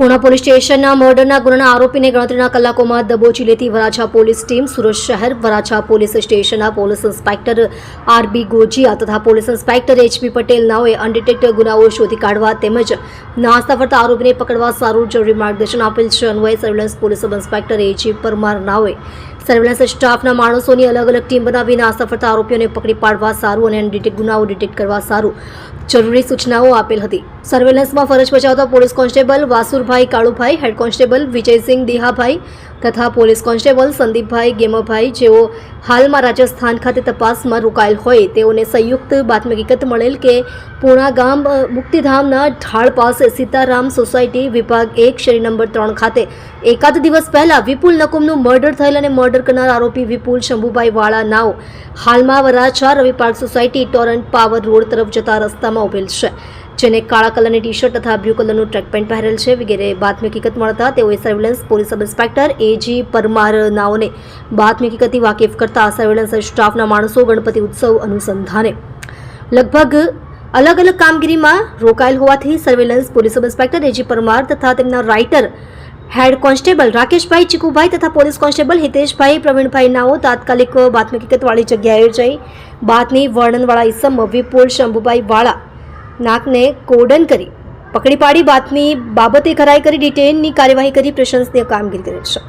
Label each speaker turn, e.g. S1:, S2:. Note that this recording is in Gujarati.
S1: પુણા પોલીસ સ્ટેશનના મર્ડરના ગુનાના આરોપીને ગણતરીના કલાકોમાં દબોચી લેતી વરાછા પોલીસ ટીમ સુરત શહેર, વરાછા પોલીસ સ્ટેશનના પોલીસ ઇન્સ્પેક્ટર આરબી ગોજીયા તથા પોલીસ ઇન્સ્પેક્ટર એચપી પટેલ નાઓએ અનડિટેક્ટ ગુનાઓ શોધી કાઢવા તેમજ નાસ્તા ફરતા આરોપીને પકડવા સારું જરૂરી માર્ગદર્શન આપેલ છે. અન્વયે સર્વેલન્સ પોલીસ સબ ઇન્સ્પેક્ટર એચી પરમાર નાઓએ સર્વેલન્સ સ્ટાફના માણસોની અલગ અલગ ટીમ બનાવી નાસ્તા ફરતા આરોપીઓને પકડી પાડવા સારું અને અનડિટેક્ટ ગુનાઓ ડિટેક્ટ કરવા સારું જરૂરી સૂચનાઓ આપેલ હતી. સર્વેલન્સમાં ફરજ બજાવતા police constable Vasurbhai Kalubhai head constable Vijaysinh Dihabhai તથા પોલીસ કોન્સ્ટેબલ સંદીપભાઈ ગેમાભાઈ જેઓ હાલમાં રાજસ્થાન ખાતે તપાસમાં રોકાયેલ હોય, તેઓને સંયુક્ત બાતમી હકીકત મળેલ કે પૂણા ગામ મુક્તિધામના ઢાળ પાસે સીતારામ સોસાયટી વિભાગ એક, શેરી નંબર ત્રણ ખાતે એકાદ દિવસ પહેલાં વિપુલ નકુમનું મર્ડર થયેલ અને મર્ડર કરનાર આરોપી વિપુલ શંભુભાઈ વાળા નાવ હાલમાં Varachha Ravi park society Torrent power road તરફ જતા રસ્તામાં ઉભેલ છે, જેને કાળા કલરની ટી શર્ટ તથા બ્લુ કલરનું ટ્રેક પેન્ટ પહેરેલ છે. વગેરે બાતમી હકીકત મળતા તેઓએ surveillance police sub inspector AG Parmar નાઓને બાતમી હકીકતથી વાકેફ કરતા સર્વેલન્સ સ્ટાફના માણસો ગણપતિ ઉત્સવ અનુસંધાને. લગભગ અલગ અલગ કામગીરીમાં રોકાયેલ હોવાથી surveillance, police sub inspector AG Parmar તથા તેમના રાઇટર હેડ કોન્સ્ટેબલ રાકેશભાઈ ચીકુભાઈ તથા પોલીસ કોન્સ્ટેબલ હિતેશભાઈ, પ્રવીણભાઈ નાઓ તાત્કાલિક બાતમી હકીકતવાળી જગ્યાએ જઈ બાતની વર્ણનવાળા ઇસમ વિપુલ શંભુભાઈ વાળા નાકને કોડન કરી પકડી પાડી બાતમી બાબતે ખરાઈ કરી ડિટેનની કાર્યવાહી કરી પ્રશંસનીય કામગીરી કરી છે.